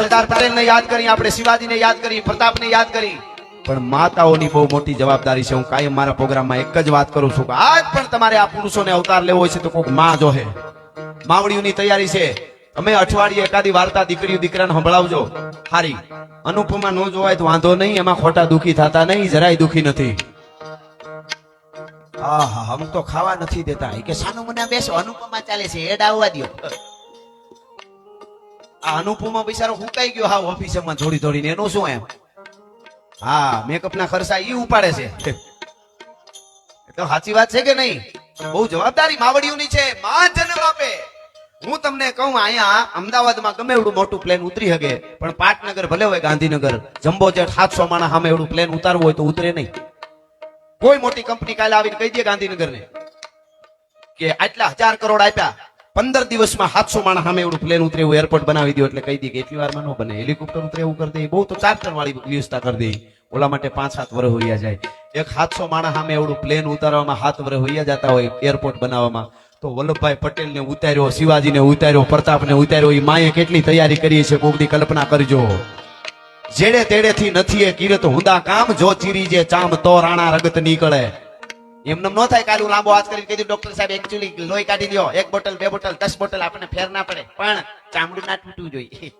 સરદાર પટેલને યાદ કરી, આપણે શિવાજીને યાદ કરી, પ્રતાપને યાદ કરી. પણ માતાઓની બહુ મોટી જવાબદારી છે. હું કાયમ મારા પ્રોગ્રામમાં એક જ વાત કરું છું કે આજ પણ તમારે આ પુરુષોને અવતાર લેવો હોય છે તો કોઈકમાં જોહે માવડીઓની તૈયારી છે. અમે અઠવાડિયે એકાદી વાર્તા દીકરીઓ, દીકરાને સંભળાવજો. હારી. અનુપમા ન જોવાય તો વાંધો નહીં, એમાં ખોટા દુખી થતા નહીં, જરાય દુખી નથી. આહા હમ તો ખાવા નથી દેતા. કે, સાનું મને બેસો, અનુપમા ચાલે છે એડ આવવા દ્યો. આ અનુપમા બિચારો હુકાઈ ગયો હા ઓફિસમાં જોડી થોડીને એનું શું એમ? હા મેકઅપ ના ખર્ચા ઈ ઉપાડે છે. તો સાચી વાત છે કે નહીં? બહુ જવાબદારી માવડીઓની છે. માં જન્મ આપે. હું તમને કહું અહીંયા અમદાવાદમાં ગમે એવડું મોટું પ્લેન ઉતરી શકે પણ પાટનગર ભલે હોય ગાંધીનગર જમ્બો જેટ સાતસો માણા સામે એવડું પ્લેન ઉતારવું હોય તો ઉતરે નહીં. કોઈ મોટી કંપની કાલે આવીને કહી દે ગાંધીનગરને કે આટલા હજાર કરોડ આપ્યા. પંદર દિવસમાં સાતસો માણસ સામે એવડું પ્લેન ઉતરે એવું એરપોર્ટ બનાવી દો એટલે કહી દે કે એટલી વારમાં ન બને. હેલિકોપ્ટર ઉતરે એવું કરી દે. બહુ તો ચાર્ટર વાળી વ્યવસ્થા કરી દે. ઓલા માટે પાંચ સાત વર્ષ હોઈયા જાય. એક સાતસો માણસ સામે એવડું પ્લેન ઉતારવામાં સાત વર્ષ હોઈયા જતા હોય એરપોર્ટ બનાવવામાં. તો વલ્લભભાઈ પટેલને ઉતાર્યો, શિવાજીને ઉતાર્યો, પ્રતાપને ઉતાર્યો. એ માએ કેટલી તૈયારી કરી છે કોકની કલ્પના કરજો. જેડે તેડેથી નથી એ કિરત, હુંદા કામ જો ચીરી જે ચામ તો રાણા રગત નીકળે. એમને ન થાય કાલે હું લાંબો હાથ કરીને કીધું ડોક્ટર સાહેબ એકચ્યુઅલી લોહી કાઢી લ્યો, એક બોટલ, બે બોટલ, દસ બોટલ, આપણને ફેર ના પડે. પણ ચામડું ના તૂટવું જોઈએ.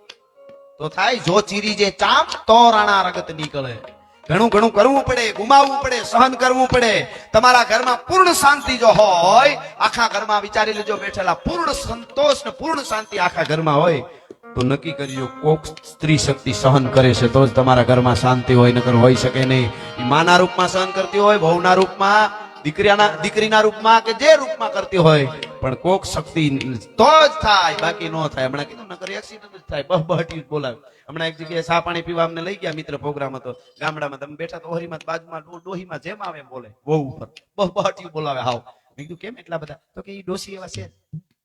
તો થાય, જો ચીરી જે ચામ, તો રાણા રગત નીકળે. ઘણું ઘણું કરવું પડે, ગુમાવવું પડે, સહન કરવું પડે. તમારા ઘરમાં પૂર્ણ શાંતિ જો હોય, આખા ઘરમાં વિચારી લેજો, બેઠેલા પૂર્ણ સંતોષ ને પૂર્ણ શાંતિ આખા ઘરમાં હોય, તો નક્કી કરજો, કોક સ્ત્રી શક્તિ સહન કરે છે, તો જ તમારા ઘરમાં શાંતિ હોય, નકર હોઈ શકે નહીં. માના રૂપમાં સહન કરતી હોય ભવના રૂપમાં દીકરીના દીકરીના રૂપમાં કે જે રૂપમાં કરતી હોય. પણ કોક શક્તિ તો જ થાય, બાકી ન થાય. હમણાં કીધું નકર એક્સિડન્ટ થાય. બહ બહટી બોલાવે. હમણાં એક જગ્યાએ સા પાણી પીવા અમને લઈ ગયા, મિત્ર પ્રોગ્રામ હતો. ગામડામાં તમે બેઠા તો ઓહરીમાં બાજુમાં ડોહીમાં જેમ આવે બોલે. બહુ ઉપર. બહ બહટી બોલાવે. હાવ. કીધું, કેમ એટલા બધા? તો કે ઈ ડોસી એવા છે.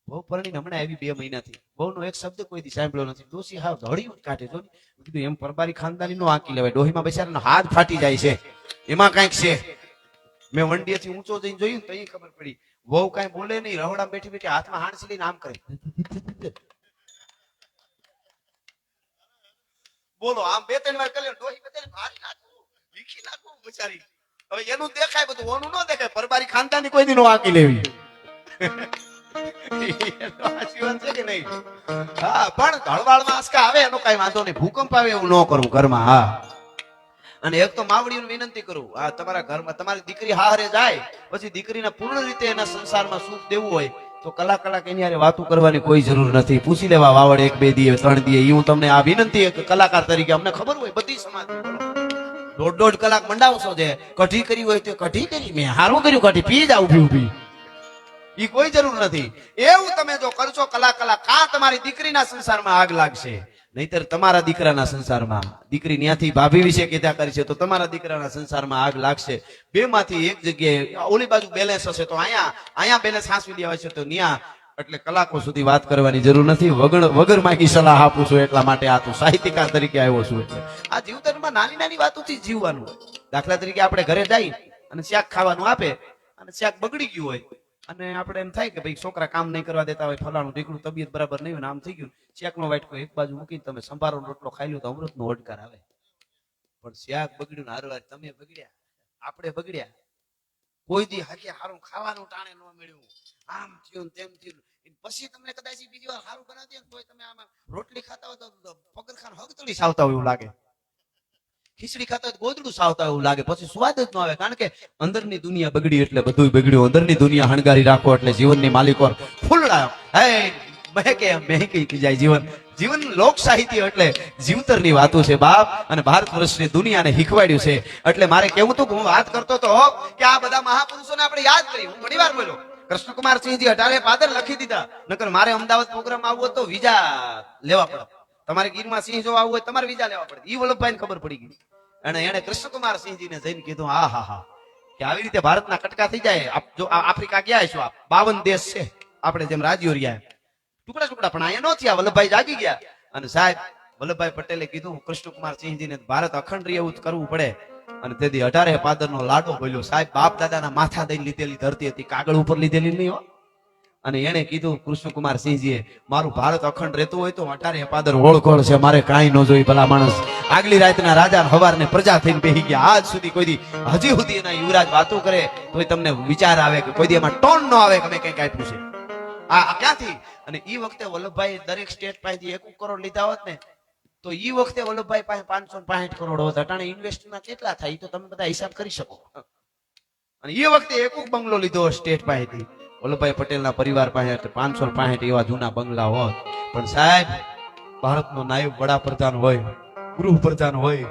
બહુ પરણી હમણાં આવી બે મહિનાથી. બહુનો એક શબ્દ કોઈ દી સાંભળ્યો નથી. ડોસી હાવ ધડિયું કાઢે જો કીધું, એમ પરબારી ખાનદાની નો આંકી લેવાય. ડોહીમાં બેચારાનો હાથ ફાટી જાય છે. એમાં કંઈક છે. મેં વંડીએથી ઊંચો જઈને જોયું તો ખબર પડી. વહુ કાંઈ બોલે નહીં રહોડા બેઠી બેઠી હાથમાં હાણસી લઈને આમ કરે. બોલો, આમ બે ત્રણ વાર કર્યો ડોહી બધાને મારી નાખું વીખી નાખું બિચારી. હવે એનું દેખાય બધું, ઓનું ન દેખાય પરબારી ખાનદાની કોઈ દી નો લેવી. નહીં? હા, પણ ધળવાળમાં આસકા આવે એનો કઈ વાંધો નહીં. ભૂકંપ આવે એવું ન કરવું ઘરમાં, હા. અને એક તો માવડીઓને વિનંતી કરું, આ તમારા ઘરમાં તમારી દીકરી હારે જાય, પછી દીકરીને પૂર્ણ રીતે એના સંસારમાં સુખ દેવું હોય, તો કલાક કલાક એની હારે વાતો કરવાની કોઈ જરૂર નથી. પૂછી લેવા વાવડ એક બે દીએ, ત્રણ દીએ એ હું તમને આ વિનંતી કલાકાર તરીકે, અમને ખબર હોય બધી સમાજ દોઢ દોઢ કલાક મંડાવશો જે, કઢી કરી હોય તો કઢી કરી, મેં હારું કર્યું, કઢી પી જ ઊભી ઊભી એ કોઈ જરૂર નથી. એવું તમે જો કરશો, કલાક કલાક કા તમારી દીકરીના સંસારમાં આગ લાગશે. નહીતર તમારા દીકરાના સંસારમાં, દીકરી ત્યાંથી ભાભી વિશે કીધા કરી છે, તો તમારા દીકરાના સંસારમાં આગ લાગશે. બે માંથી એક જગ્યાએ ઓલી બાજુ બેલેન્સ હશે, તો અહીંયા અહીંયા બેલેન્સ હાંસવી લેવા છે, તો ન્યા. એટલે કલાકો સુધી વાત કરવાની જરૂર નથી. વગર વગર માંગી સલાહ આપું છું એટલા માટે આ તું સાહિત્યકાર તરીકે આવ્યો છું એટલે. આ જીવતરમાં નાની નાની વાતોથી જીવવાનું દાખલા તરીકે આપણે ઘરે જઈ અને શાક ખાવાનું આપે અને શાક બગડી ગયું હોય અને આપણે એમ થાય કે ભાઈ છોકરા કામ નહીં કરવા દેતા હોય, ફલાણું દીકરું તબિયત બરાબર નહીં હોય આમ થઈ ગયું શાકનો વાટકો એક બાજુ મૂકીને તમે સંભારો રોટલો ખાઈ લો તો અમૃતનો ઓડકાર આવે. પણ શાક બગડ્યું હારવાર તમે બગડ્યા, આપણે બગડ્યા. કોઈ દી હકે હારું ખાવાનું ટાણે ન મળ્યું. આમ થયું તેમ થયું. પછી તમને કદાચ બીજી વાર સારું બનાવી દે તો તમે આમાં રોટલી ખાતા હોય તો પગરખાન હગતળી સાવતા હોય એવું લાગે. ખીચડી ખાતા હોય ગોદડું સાવતા એવું લાગે. પછી સ્વાદ જ ન આવે. કારણ કે અંદરની દુનિયા બગડી એટલે બધું બગડ્યું. અંદરની દુનિયા હણગારી રાખો એટલે જીવનની માલિકો ફૂલડાયો. હે, મહેકે, મહેકી જાય જીવન. જીવન લોક સાહિત્ય એટલે જીવતરની વાતો છે બાપ. અને ભારત વર્ષની દુનિયાને શીખવાડ્યું છે. એટલે મારે કેવું હતું કે હું વાત કરતો તો કે આ બધા મહાપુરુષોને આપણે યાદ કરી. હું ઘણી વાર બોલ્યો કૃષ્ણકુમાર સિંહજી અઢારે પાદર લખી દીધા. નકર મારે અમદાવાદ પ્રોગ્રામ આવવો તો વિઝા લેવા પડે. તમારે ગીરમાં સિંહ જોવા આવવું હોય તમારે વિઝા લેવા પડે. એ વલ્લભભાઈ ખબર પડી ગઈ. અને એને કૃષ્ણકુમાર સિંહજીને જઈને કીધું, હા હા હા. કે આવી રીતે ભારતના કટકા થઈ જાય. જો આફ્રિકા ગયા છો બાવન દેશ છે. આપણે જેમ રાજ્યો રહ્યા ટુકડા ટુકડા, પણ અહીંયા નથી થયા. વલ્લભભાઈ જાગી ગયા. અને સાહેબ, વલ્લભભાઈ પટેલે કીધું, કૃષ્ણકુમાર સિંહજીને ભારત અખંડ રહે એવું કરવું પડે. અને તેથી અઢારે પાદર નો લાડો બોલ્યો, સાહેબ, બાપ દાદાના માથા દઈને લીધેલી ધરતી હતી. કાગળ ઉપર લીધેલી નહીં હો. અને એને કીધું, કૃષ્ણકુમાર સિંહજીએ, મારું ભારત અખંડ રહેતું હોય તો અટારે અપાદર ઓળખોળ છે? મારે કાંઈ ન જોઈ ભલા માણસ. આગલી રાતના રાજા હવારને પ્રજા થઈને બેહી ગયા. આજ સુધી કોઈ દી, હજી સુધી એના યુવરાજ વાતો કરે તો તમને વિચાર આવે કે કોઈ દી એમાં ટોન ન આવે કે અમે કંઈક આપ્યું છે. આ ક્યાંથી? અને ઈ વખતે વલ્લભભાઈ દરેક સ્ટેટ પાસેથી એક કરોડ લીધા હોત ને, તો ઈ વખતે વલ્લભભાઈ પાસે પાંચસો પાંઠ કરોડ હોત. અટાણે ઇન્વેસ્ટમાં કેટલા થાય? તો તમે બધા હિસાબ કરી શકો. અને એ વખતે એક બંગલો લીધો સ્ટેટ પાસેથી. વલ્લભભાઈ પટેલના પરિવાર પાસે પાંચસો પાસઠ એવા જૂના બંગલા હોત. પણ સાહેબ, ભારતનો નાયબ વડાપ્રધાન હોય, ગૃહપ્રધાન હોય,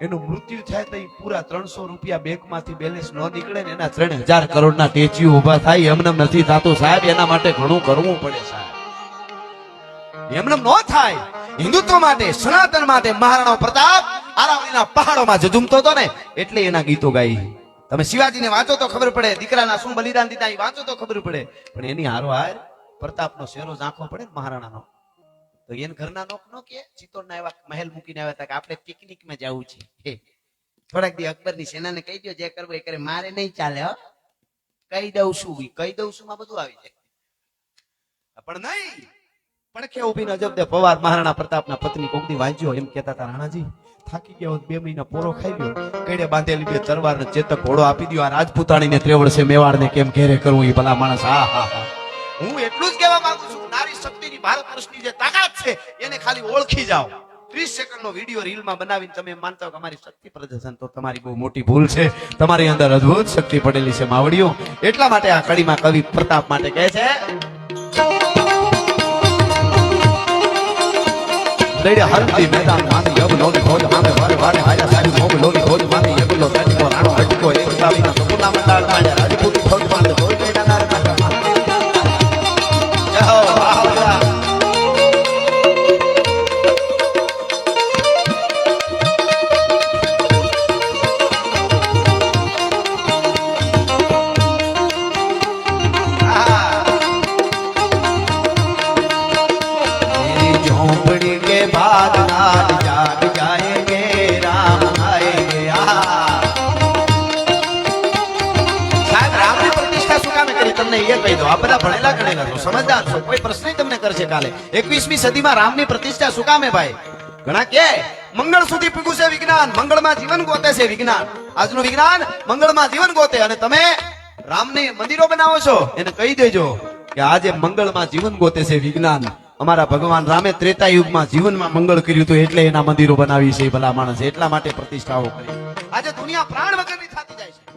એનું મૃત્યુ થાય તો પૂરા ત્રણસો રૂપિયા બેંકમાંથી બેલેન્સ ન નીકળે ને એના ત્રણ હજાર કરોડના ટેચ્યુ ઊભા થાય એમને નથી થતું. સાહેબ, એના માટે ઘણું કરવું પડે, સાહેબ. એમને ન થાય. હિન્દુત્વ માટે, સનાતન માટે મહારાણા પ્રતાપ આરાવલીના પહાડોમાં જજુમતો હતો ને, એટલે એના ગીતો ગાઈ. તમે શિવાજીને વાંચો તો ખબર પડે, દીકરાના શું બલિદાન દીધા એ વાંચો તો ખબર પડે. પણ એની હારો હાર પ્રતાપનો શેરો ઝાંખો પડે મહારાણાનો. તો એને ઘરના નોક નો કે, ચિત્તોડના એવા મહેલ મૂકીને આવ્યા હતા કે આપણે પિકનિકમાં જવું છે. થોડાક દી અકબરની સેનાને કહી દો જે કરવું એ કરે. મારે નહીં ચાલે, હો. કહી દઉં છું કહી દઉં છું, માં બધું આવી જાય. પણ નહીં. પણ કે ઊભી અજબ દે પવાર મહારાણા પ્રતાપના પત્ની કોકની વાંચ્યો એમ કહેતા હતા રાણાજી. થાકી ગયા બે મહિના પોરો ખાઈ ગયો કઈડે બાંધેલી બે તરવાર ને ચેતક ઘોડો આપી દો આ રાજપૂતાણીને ત્રેવડ છે મેવાડને કેમ ઘેરે કરવું એ ભલા માણસ? હા હા હા. હું એટલું જ કહેવા માંગુ છું, નારી શક્તિની ભારત વર્ષની જે તાકાત છે, એને ખાલી ઓળખી જાઓ. ત્રીસ સેકન્ડનો વીડિયો રીલમાં બનાવીને તમે માનતા હો કે અમારી શક્તિ પ્રદર્શન તો તમારી બહુ મોટી ભૂલ છે. તમારી અંદર અદ્ભુત શક્તિ પડેલી છે, માવડીઓ. એટલા માટે આ કડીમાં કવિ પ્રતાપ માટે કહે છે લડે હરતી મેદાન માની યબ લોલી ખોજ મામે વાર આયા સારી મોગ લોલી ખોજ માની યબ લો સારી કો રાણો હટકો એક પ્રતાપીના સપના મંડાળ માંડે રાજપૂત ખોજ તમને એ કહી દો આ બધા ભણેલા ગણેલા છો સમજદાર છો. કોઈ પ્રશ્ન તમને કરશે કાલે. 21મી સદીમાં રામની પ્રતિષ્ઠા શું ભાઈ? ઘણા કે, મંગળ સુધી પૂગ્યું વિજ્ઞાન, મંગળમાં જીવન ગોતે છે વિજ્ઞાન. આજનું વિજ્ઞાન મંગળમાં જીવન ગોતે અને તમે રામને મંદિરો બનાવો છો. એને કહી દેજો કે આજે મંગળમાં જીવન ગોતે છે વિજ્ઞાન. અમારા ભગવાન રામે ત્રેતા યુગમાં જીવનમાં મંગળ કર્યું હતું એટલે એના મંદિરો બનાવી છે ભલા માણસ. એટલા માટે પ્રતિષ્ઠાઓ કરી. આજે દુનિયા પ્રાણ વગરની થતી જાય છે.